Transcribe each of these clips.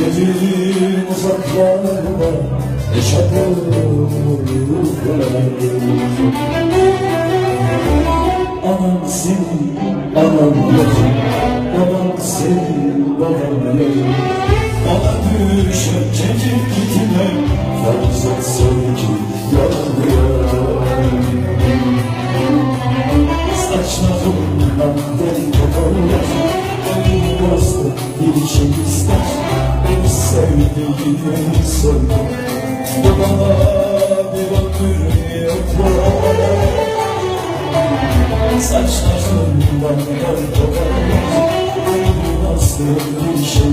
Gidelim uzaklarda Yaşadığım Anam senin, anam yazın Babam senin, babam yazın Bana düşen çekip gitme. Farz et sevgi yanıyor Saçlarımdan deli koparlar Beni bastı bir şey ister Sevdiğini söyle Bana bir ömür deli koparlar Beni bastı bir şey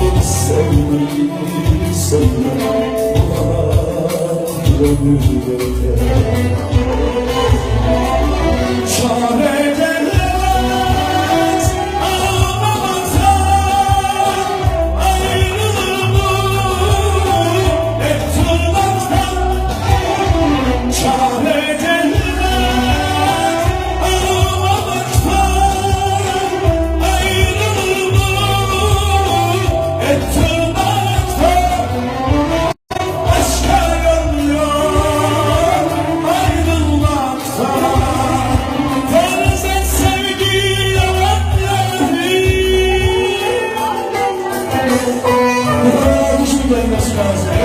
Beni sevdiğini söyle Bana bir ömür yeter Deus é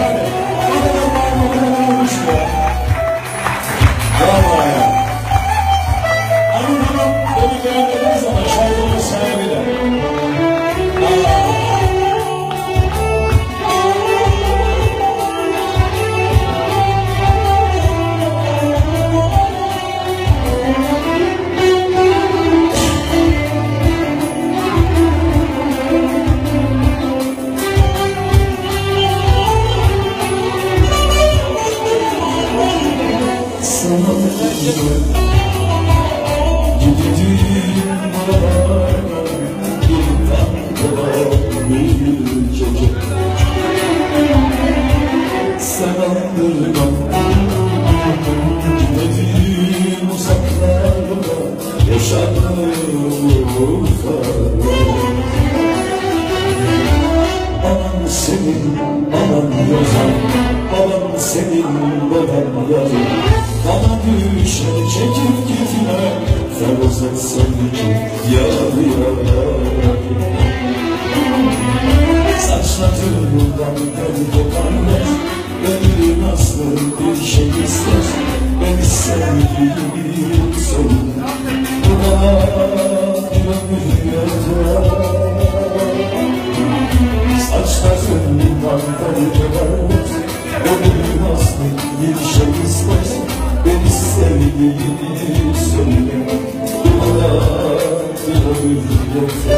senin, anam yazan Babam senin, babam Düşer çekip gitme Farz et sevgi yar yar Saçlarımdan beni koparlar Gönlüm aslı bir şey ister Beni sevdiğim son Buna bir ömür yeter Saçlarımdan beni koparlar Gönlüm aslı bir şey ister sevdiğini söyle Bana bir yeter